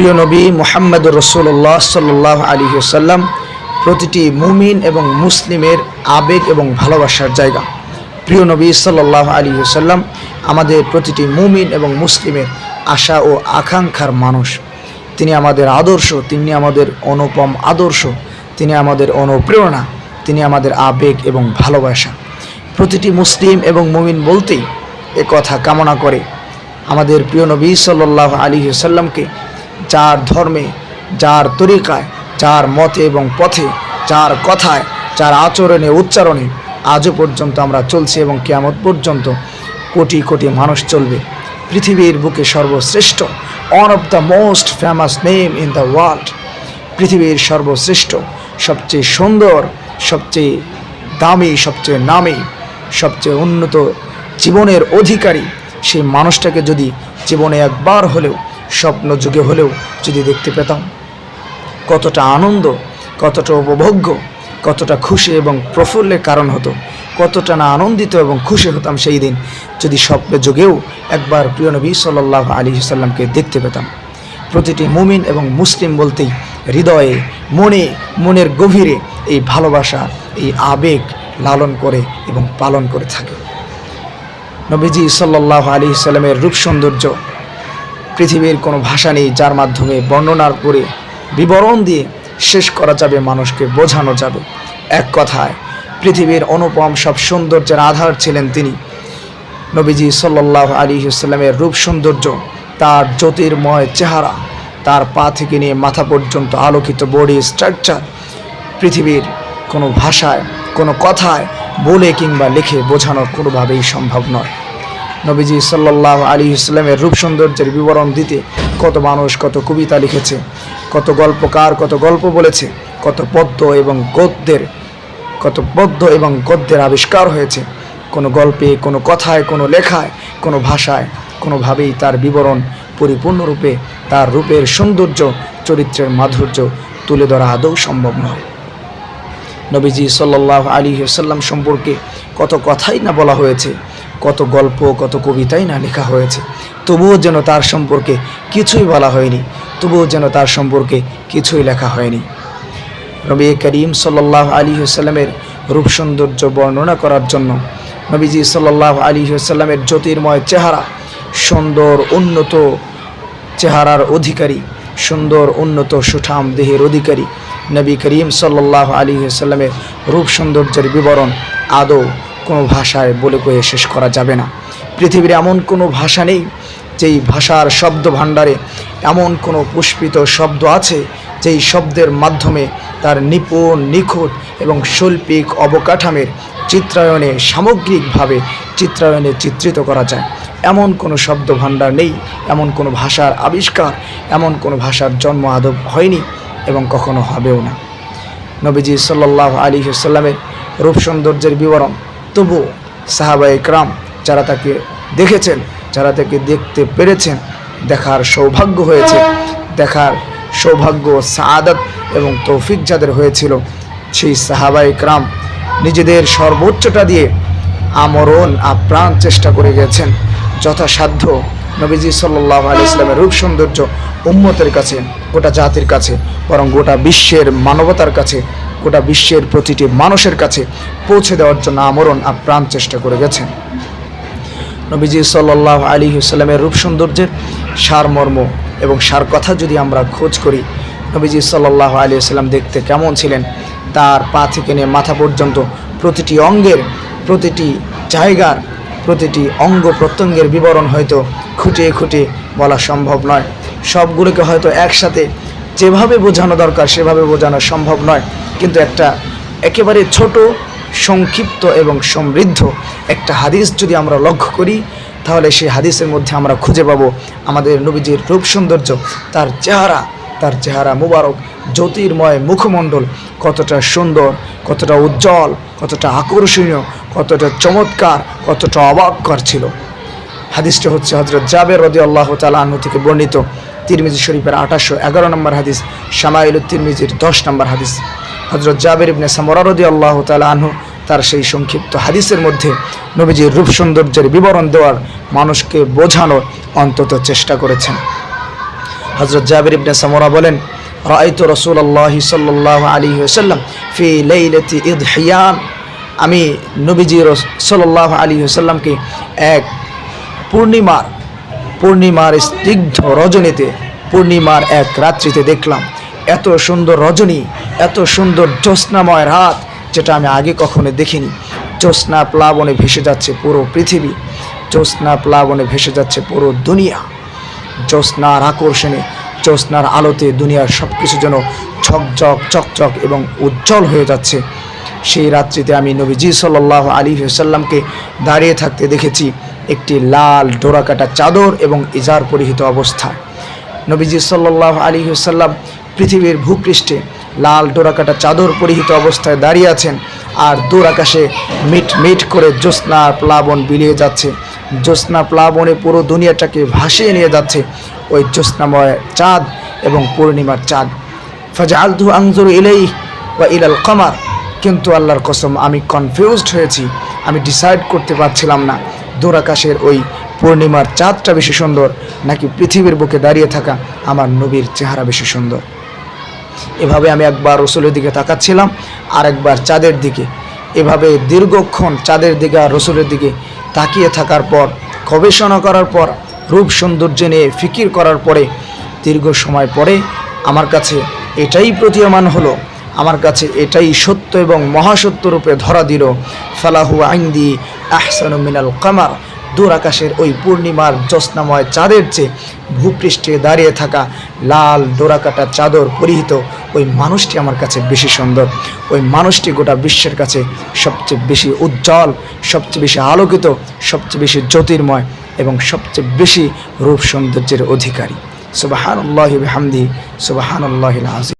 প্রিয় নবী মোহাম্মদ রসুল্লাহ সাল্লাহ আলী সাল্লাম প্রতিটি মুমিন এবং মুসলিমের আবেগ এবং ভালোবাসার জায়গা। প্রিয় নবী সাল্লাহ আলী সাল্লাম আমাদের প্রতিটি মুমিন এবং মুসলিমের আশা ও আকাঙ্ক্ষার মানুষ। তিনি আমাদের আদর্শ, তিনি আমাদের অনুপম আদর্শ, তিনি আমাদের অনুপ্রেরণা, তিনি আমাদের আবেগ এবং ভালোবাসা। প্রতিটি মুসলিম এবং মুমিন বলতেই এ কথা কামনা করে। আমাদের প্রিয় নবী সাল্লাহ আলী সাল্লামকে যার ধর্মে, যার তরিকায়, যার মতে এবং পথে, যার কথায়, যার আচরণে, উচ্চারণে আজও পর্যন্ত আমরা চলছি এবং কেয়ামত পর্যন্ত কোটি কোটি মানুষ চলবে। পৃথিবীর বুকে সর্বশ্রেষ্ঠ one of the most famous name in the world পৃথিবীর সর্বশ্রেষ্ঠ, সবচেয়ে সুন্দর, সবচেয়ে দামি, সবচেয়ে নামী, সবচেয়ে উন্নত জীবনের অধিকারী সেই মানুষটাকে যদি জীবনে একবার হলেও স্বপ্ন যুগে হলেও যদি দেখতে পেতাম, কতটা আনন্দ, কতটা উপভোগ্য, কতটা খুশি এবং প্রফুল্লের কারণ হতো, কতটা না আনন্দিত এবং খুশি হতাম সেই দিন যদি স্বপ্নে যুগেও একবার প্রিয় নবী সাল্লাহ আলী সাল্লামকে দেখতে পেতাম। প্রতিটি মুমিন এবং মুসলিম বলতেই হৃদয়ে, মনে, মনের গভীরে এই ভালোবাসা, এই আবেগ লালন করে এবং পালন করে থাকে। নবীজি সাল্লাহ আলী সাল্লামের রূপ সৌন্দর্য পৃথিবীর কোনো ভাষা নেই যার মাধ্যমে বর্ণনার করে বিবরণ দিয়ে শেষ করা যাবে, মানুষকে বোঝানো যাবে। এক কথায়, পৃথিবীর অনুপম সব সৌন্দর্যের আধার ছিলেন তিনি। নবীজি সাল্লাহ আলী সাল্লামের রূপ সৌন্দর্য, তার জ্যোতির্ময় চেহারা, তার পা থেকে নিয়ে মাথা পর্যন্ত আলোকিত বডি স্ট্রাকচার, পৃথিবীর কোনো ভাষায়, কোনো কথায় বলে কিংবা লিখে বোঝানো কোনোভাবেই সম্ভব নয়। নবীজি সাল্লাহ আলী ইসলামের রূপ সৌন্দর্যের বিবরণ দিতে কত মানুষ কত কবিতা লিখেছে, কত গল্পকার, কত গল্প বলেছে, কত পদ্য এবং গদ্যের, কত পদ্য এবং গদ্যের আবিষ্কার হয়েছে। কোনো গল্পে, কোনো কথায়, কোনো লেখায়, কোনো ভাষায়, কোনোভাবেই তার বিবরণ পরিপূর্ণরূপে তার রূপের সৌন্দর্য, চরিত্রের মাধুর্য তুলে ধরা আদৌ সম্ভব নয়। নবীজি সাল্লাহ আলী সাল্লাম সম্পর্কে কত কথাই না বলা হয়েছে কত গল্প, কত কবিতাই না লেখা হয়েছে। তবুও যেন তার সম্পর্কে কিছুই বলা হয়নি, তবুও যেন তার সম্পর্কে কিছুই লেখা হয়নি। নবী করিম সাল্লাহ আলী সাল্লামের রূপ সৌন্দর্য বর্ণনা করার জন্য নবীজি সাল্লাহ আলী সাল্লামের জ্যোতির্ময় চেহারা, সুন্দর, উন্নত চেহারার অধিকারী, সুন্দর, উন্নত, সুঠাম দেহের অধিকারী নবী করিম সাল্লাহ আলী সাল্লামের রূপ সৌন্দর্যের বিবরণ আদৌ কোনো ভাষায় বলে কয়ে শেষ করা যাবে না। পৃথিবীর এমন কোনো ভাষা নেই যেই ভাষার শব্দ ভাণ্ডারে এমন কোনো পুষ্পিত শব্দ আছে যেই শব্দের মাধ্যমে তার নিপুণ, নিখুঁত এবং শৈল্পিক অবকাঠামের চিত্রায়নে সামগ্রিকভাবে চিত্রায়নে চিত্রিত করা যায়। এমন কোনো শব্দ ভাণ্ডার নেই, এমন কোনো ভাষার আবিষ্কার, এমন কোনো ভাষার জন্ম আদব হয়নি এবং কখনো হবেও না। নবীজি সাল্লাহ আলী সাল্লামের রূপ সৌন্দর্যের বিবরণ তবু সাহাবা ইকরাম যারা তাকে দেখেছেন, যারা তাকে দেখতে পেরেছেন, দেখার সৌভাগ্য হয়েছে। দেখার সৌভাগ্য সাআদত এবং তৌফিক যাদের হয়েছিল, সেই সাহাবা ইকরাম নিজেদের সর্বোচ্চটা দিয়ে আমরণ, আপ্রাণ চেষ্টা করে গেছেন। যথাসাধ্য নবীজি সাল্লাহ আলি ইসলামের রূপ সৌন্দর্য উম্মতের কাছে, গোটা জাতির কাছে, বরং গোটা বিশ্বের মানবতার কাছে গোটা বিশ্বের প্রতিটি মানুষের কাছে পৌঁছে দেওয়ার জন্য আমরণ আপ্রাণ চেষ্টা করে গেছেন। নবীজি সাল্লাহ আলী সাল্লামের রূপ সৌন্দর্যের সারমর্ম এবং সার কথা যদি আমরা খোঁজ করি, নবীজি সাল্লাহ আলী সাল্লাম দেখতে কেমন ছিলেন? তার পা থেকে নিয়ে মাথা পর্যন্ত প্রতিটি অঙ্গের, প্রতিটি জায়গার, প্রতিটি অঙ্গ প্রত্যঙ্গের বিবরণ হয়তো খুঁটিয়ে খুঁটিয়ে বলা সম্ভব নয়। সবগুলোকে হয়তো একসাথে যেভাবে বোঝানো দরকার, সেভাবে বোঝানো সম্ভব নয়। কিন্তু একটা একেবারে ছোট, সংক্ষিপ্ত এবং সমৃদ্ধ একটা হাদিস যদি আমরা লক্ষ্য করি, তাহলে সেই হাদিসের মধ্যে আমরা খুঁজে পাবো আমাদের নবীজির রূপ সৌন্দর্য, তার চেহারা তার চেহারা মুবারক, জ্যোতির্ময় মুখমণ্ডল কতটা সুন্দর, কতটা উজ্জ্বল, কতটা আকর্ষণীয়, কতটা চমৎকার, কতটা অবাককর ছিল। হাদিসটা হচ্ছে হজরত জাবের রদি আল্লাহ তালাহ থেকে বর্ণিত। তিরমিজি শরীফের আঠাশশো এগারো নম্বর হাদিস শামাইল তিরমিজির দশ নম্বর হাদিস। হজরত জাবের ইবনে সামরা রদি আল্লাহ তালাহ তার সেই সংক্ষিপ্ত হাদিসের মধ্যে নবীজির রূপ সৌন্দর্যের বিবরণ দেওয়ার মানুষকে বোঝানোর অন্তত চেষ্টা করেছেন। হজরত জাবির ইবনে সামরা বলেন, রাআইতু রাসূলুল্লাহ সাল্লাল্লাহু আলাইহি ওয়াসাল্লাম ফি লাইলাতি ইদহিয়ান আমি নবীজি সাল্লাল্লাহু আলী ওয়াসাল্লামকে এক পূর্ণিমার পূর্ণিমার স্নিগ্ধ রজনীতে, পূর্ণিমার এক রাত্রিতে দেখলাম। এত সুন্দর রজনী, এত সুন্দর জ্যোৎস্নাময় রাত, যেটা আমি আগে কখনো দেখিনি। জ্যোৎস্না প্লাবনে ভেসে যাচ্ছে পুরো পৃথিবী। জ্যোৎস্না প্লাবনে ভেসে যাচ্ছে পুরো দুনিয়া। জ্যোৎস্নার আকর্ষণে, জ্যোৎস্নার আলোতে দুনিয়ার সব কিছু যেন ঝকঝক, চকচক এবং উজ্জ্বল হয়ে যাচ্ছে। সেই রাত্রিতে আমি নবীজি সাল্লাহ আলী সাল্লামকে দাঁড়িয়ে থাকতে দেখেছি একটি লাল ডোরাকাটা চাদর এবং ইজার পরিহিত অবস্থায়। নবীজি সাল্লাহ আলী সাল্লাম পৃথিবীর ভূপৃষ্ঠে লাল ডোরাকাটা চাদর পরিহিত অবস্থায় দাঁড়িয়ে আছেন আর দূর আকাশে মিট মিট করে জ্যোৎস্নার প্লাবন বিলিয়ে যাচ্ছে। জ্যোৎস্না প্লাবনে পুরো দুনিয়াটাকে ভাসিয়ে নিয়ে যাচ্ছে ওই জ্যোৎস্নাময় চাঁদ এবং পূর্ণিমার চাঁদ। ফাজালতু আংজুর ইলেই বা ইলাল কমার। কিন্তু আল্লাহর কসম, আমি কনফিউজড হয়েছি। আমি ডিসাইড করতে পারছিলাম না দূর আকাশের ওই পূর্ণিমার চাঁদটা বেশি সুন্দর নাকি পৃথিবীর বুকে দাঁড়িয়ে থাকা আমার নবীর চেহারা বেশি সুন্দর। এভাবে আমি একবার রসুলের দিকে তাকাচ্ছিলাম আর একবার চাঁদের দিকে। এভাবে দীর্ঘক্ষণ চাঁদের দিকে আর রসুলের দিকে তাকিয়ে থাকার পর, গবেষণা করার পর, রূপ সৌন্দর্য নিয়ে ফিকির করার পরে, দীর্ঘ সময় পরে আমার কাছে এটাই প্রতীয়মান হলো, আমার কাছে এটাই সত্য এবং মহাসত্য রূপে ধরা দিল, ফালাহু আইন্দি আহসানু মিনাল কামার। দূর আকাশের ওই পূর্ণিমার জ্যোৎস্নাময় চাঁদের চেয়ে ভূপৃষ্ঠে দাঁড়িয়ে থাকা লাল ডোরাকাটা চাদর পরিহিত ওই মানুষটি আমার কাছে বেশি সুন্দর। ওই মানুষটি গোটা বিশ্বের কাছে সবচেয়ে বেশি উজ্জ্বল, সবচেয়ে বেশি আলোকিত, সবচেয়ে বেশি জ্যোতির্ময় এবং সবচেয়ে বেশি রূপ সৌন্দর্যের অধিকারী। সুবাহান আল্লাহ হামদি সুবাহান আল্লাহ